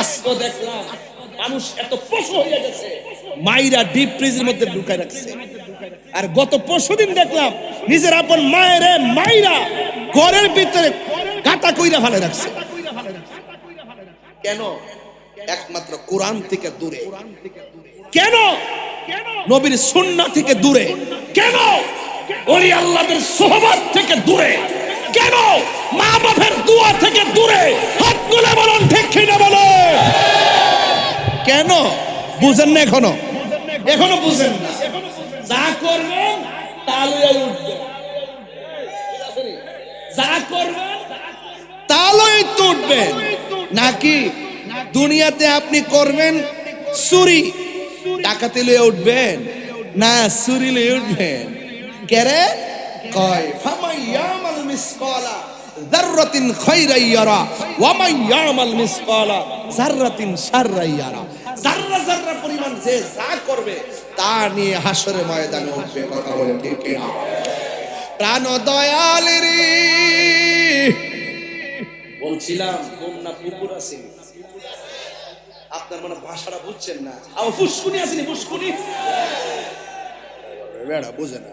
আজকে দেখলাম মানুষ এত পশু হয়ে গেছে। মাইরা ডিপ ফ্রিজের মধ্যে ঢুকায় রাখছে। আর গত পরশুদিন দেখলাম নিজের আপন মায়ের মাইরা ঘরের ভিতরে কাটা কইরা ফেলে রাখছে। কেন? একমাত্র কোরআন থেকে দূরে। কেন? নবীর সুন্না থেকে দূরে। কেন? ওলি আল্লাহদের সোহবত থেকে দূরে। কেন? মা বাপের দোয়া থেকে দূরে। হাত তুলে বলুন ঠিক কিনা বলো? কেন? বুঝেন না এখনও। এখনও বুঝেন না। যা করবেন তা লইয়া উঠবেন। যা করবেন উঠবেন। নাকি দুনিয়াতে আপনি করবেন চুরি? টাকাতে উঠবেন? না চুরি লয়ে উঠবেন। কেরে কয় ফামাইয়ামাল মিসকালা যাররাতিন খাইরাই ইয়ারা ওয়া মাইয়ামাল মিসকালা। যাররাতিন শাররাই ইয়ারা। যাররা যাররা পরিমাণ যে যা করবে, তা নিয়ে হাসরের ময়দানে উঠবে কথা বলে ঠিক কিনা? প্রাণ দয়ালেরি বলছিলাম বন্যা পুকুর আছে আপনার মানে ভাষাটা বুঝছেন না? আমার ফুসকুনি আসেনি, ফুসকুনি? বেড়া, বুঝে না।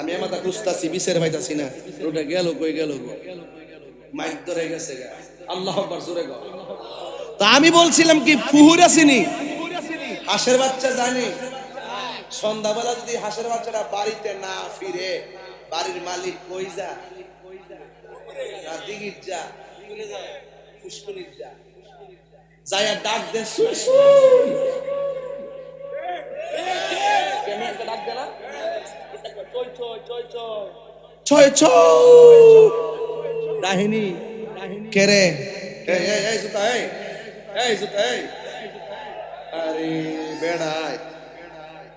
আমি আমাদের খুঁজতাছি বিশের ভাইতাছি না। ওটা গেল কই গেল মাইক ধরে গেছে আল্লাহ জোরে তা আমি বলছিলাম কি পুহুর আসেনি? হাঁসের বাচ্চা জানি? সন্ধ্যাবেলা যদি হাঁসের বাচ্চাটা বাড়িতে না ফিরে, বাড়ির মালিক কই যা? না যা। পুষ্করির যা। ডাক দে সুই সুই কেন একটা ডাক দে না চই চই চই চই ছয় ডাহিনী কেরে এই এই এই জুতা এই। এই জুতা এই। আরে বেড়াই।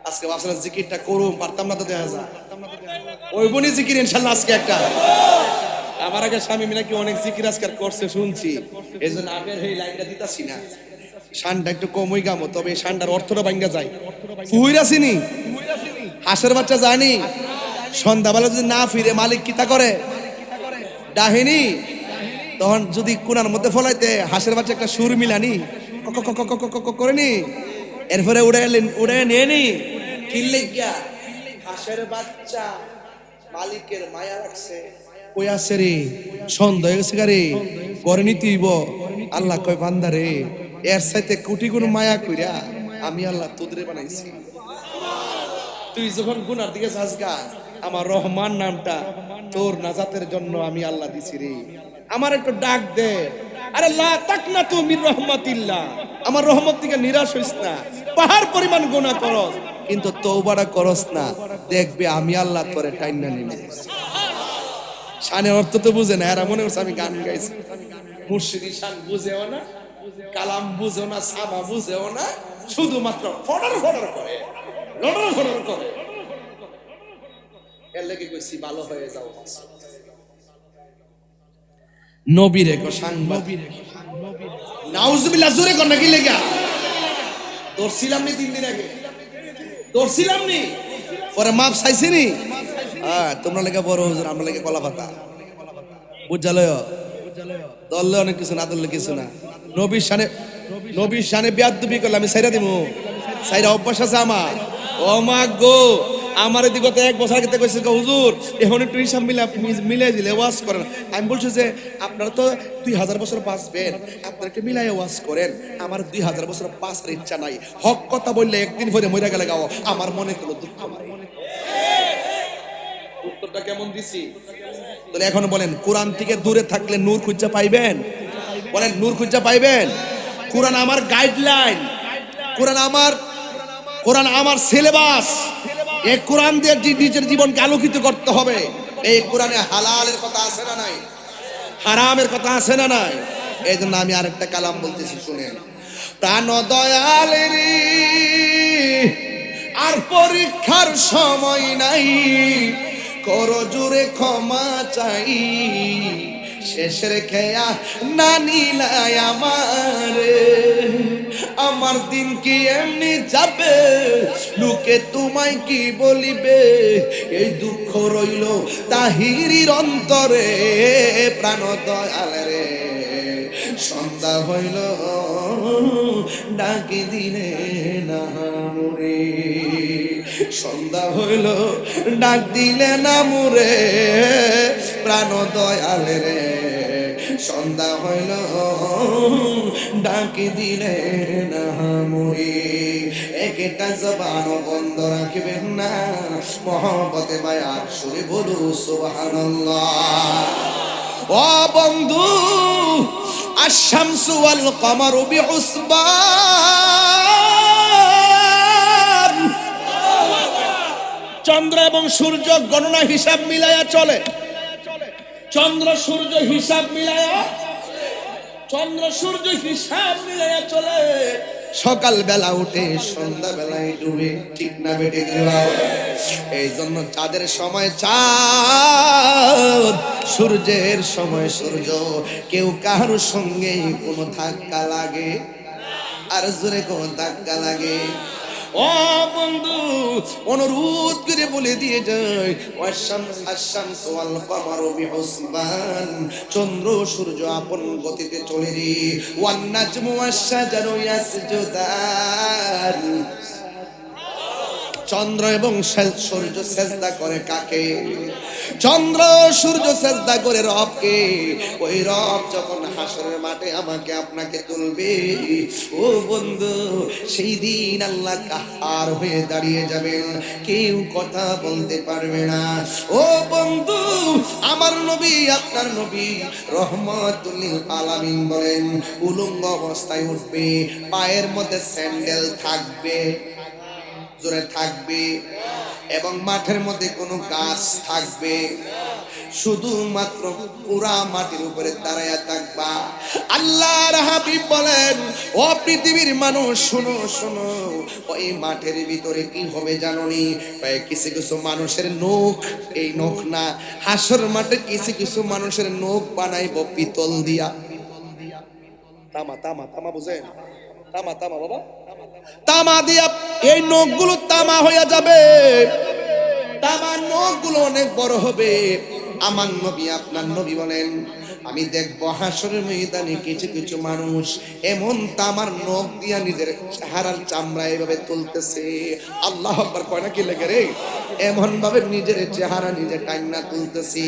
আজকে ভাবছিলাম জিকিরটা করুম পারতাম না তো দেখা যায়। ওই বনি জিকির ইনশাল্লাহ আজকে একটা। আমার আগে স্বামী অনেক জিকির করছে শুনছি। এই জন্য আগের এই লাইনটা দিতাছি না। শানটা একটু কমই গামো তবে এই শানটার অর্থটা ভাঙ্গা যায়। হাঁসের বাচ্চা জানি? সন্ধ্যাবেলা যদি না ফিরে, মালিক কিতা করে? ডাহিনী? তখন যদি কোনার মধ্যে ফলাইতে, হাঁসের বাচ্চা একটা সুর মিলানি ক- ক- ক- ক- ক- ক- ক- করেনি, এরপরে উড়ে উড়ে নিয়ে নি কিনলে গিয়া হাঁসের বাচ্চা মালিকের মায়া রাখছে। কই আছে রে? সন্দেহ গেছে গারে করে নিতেইব আল্লাহ কয়, বান্দা রে, এর সাথে কোটি গুণ মায়া কইরা আমি আল্লাহ তোদরে বানাইছি। তুই যখন গুনার দিকে যাস গা, আমার রহমান নামটা তোর নাজাতের জন্য আমি আল্লাহ দিছি রে। আমার একটু ডাক দে। আরে লা তাকনা তু মির রহমাতিল্লাহ। আমার রহমত থেকে নিরাশ হইস না। পাহাড় পরিমাণ গুনাহ করস, কিন্তু তওবাটা করস না। দেখবে আমি আল্লাহ তোরে নিয়ে যাচ্ছি শানের অর্থ তো বুঝে না, এরা মনে করছে আমি গান গাইছি। মুর্শিদি শান বুঝেও না, কালাম বুঝেও না সাবা বুঝেও না, শুধুমাত্র ফডর ফডর করে। লড়র করে এর লেগে কইছি ভালো হয়ে যাও নবীরে কো সাংবাদিক। নাউজুবিল্লাহ জোরে কর নাকি লেগা? দর্শিলাম নি তিন দিন আগে। দর্শিলাম নি? পরে মাপ চাইছি নি? হ্যাঁ তোমরা লেগে বড় হুজুর আমরা লেগে কলা পাতা। বুঝালয়? দললে অনেক কিছু না দললে কিছু না। নবীর শানে নবীর শানে বিয়াদ্দবি করলে আমি সাইরা দিমু। সাইরা অভ্যাস আছে আমার। ও মা গো আমার এদিকে গত এক বছর আগে কইছে হুজুর এখন একটু হিসাব মিলে মিলে দিলে ওয়াজ করেন। আমি বলছি যে আপনারা তো দুই হাজার বছর বাঁচবেন আপনারা একটু মিলাই ওয়াজ করেন। আমার দুই হাজার বছর বাঁচার ইচ্ছা নাই। হক কথা বললে একদিন পরে মরে গেলে গাও। আমার মনে কোনো দুঃখ নাই। উত্তরটা কেমন দিছি? তাহলে এখন বলেন কোরআন থেকে দূরে থাকলে নূর খুঁজা পাইবেন? বলেন নূর খুঁজা পাইবেন? কোরআন আমার গাইডলাইন কোরআন আমার কোরআন আমার সিলেবাস। এই কোরআন দিয়ে নিজের জীবনকে আলোকিত করতে হবে। এই কোরআনে হালালের কথা আছে না নাই? হারামের কথা আছে না নাই? এই জন্য আমি আরেকটা কালাম বলতেছি, শুনেন। প্রাণ দয়ালের আর পরীক্ষার সময় নাই। কর জোরে ক্ষমা চাই। শেষের খেয়া না নিলাই আমার। আমার দিন কি এমনি যাবে? লোকে তোমায় কি বলিবে? এই দুঃখ রইল তাহিরির অন্তরে প্রাণ দয়াল সন্ধ্যা হইল, ডাকি দিলে না মুরে। সন্ধ্যা হইল, ডাক দিলে না মুরে প্রাণ দয়াল রে। সন্ধ্যা হইল, ডাকি দিলে না একটা জবান বন্ধ রাখবেন না, মহব্বতে বায়ার সুরে বলু, সুবহানাল্লাহ। ও বন্ধু আশামসু ওয়াল কমারু বিউসবান চন্দ্র এবং সূর্য গণনা হিসাব মিলাইয়া চলে। চন্দ্র সূর্য হিসাব মিলায়া, চন্দ্র সূর্য হিসাব মিলায়া চলে। সকাল বেলা উঠে সন্ধ্যা বেলায় ডুবে ঠিক না বেটে দিলাম এই জন্য চাঁদের সময় চাঁদ, সূর্যের সময় সূর্য। কেউ কারোর সঙ্গে কোনো ধাক্কা লাগে, আর জোরে কোনো ধাক্কা লাগে। বন্ধু, অনুরোধ করে বলে দিয়ে যায় চন্দ্র, সূর্য আপন গতিতে চলে রে। ওয়ান নাজমু ওয়াশ-শাজারু ইয়াসজুদান। চন্দ্র এবং সূর্য সেজদা করে কাকে? চন্দ্র, সূর্য সেজদা করে রবকে। ওই রব যখন হাসরের মাঠে আমাকে আপনাকে তুলবে, ও বন্ধু, সেই দিন আল্লাহ কাহার হয়ে দাঁড়িয়ে যাবেন। কেউ কথা বলতে পারবে না। ও বন্ধু, আমার নবী, আপনার নবী রহমতুল্লিল আলামিন বলেন, উলঙ্গ অবস্থায় উঠবে, পায়ের মধ্যে স্যান্ডেল থাকবে। জোরে থাকবে এবং মাঠের মধ্যে কোনো গাছ থাকবে। শুধুমাত্র পুরা মাটির উপরে দাঁড়াইয়া থাকবা। আল্লাহর হাবিব বলেন, ও পৃথিবীর মানুষ, শুনো শুনো, ওই মাঠের ভিতরে কি হবে জানোনি? কিছু কিছু মানুষের নখ, এই নখ না, হাসর মাঠে কিছু কিছু মানুষের নখ বানাইব পিতল দিয়া। তামা তামা তামা বুঝেন? তামা তামা, বাবা। তামা দিয়া এই নখগুলো তামা হইয়া যাবে। তামার নখগুলো অনেক বড় হবে। আমার নবী, আপনার নবী বলেন, আমি দেখব হাসরের ময়দানে কিছু কিছু মানুষ এমন তামার নখ দিয়া নিজের চেহারার চামড়া এভাবে তুলতেছে। আল্লাহ কয় না কি লেগে রে? এমন ভাবে নিজের চেহারা নিজে টাইনা তুলতেছি।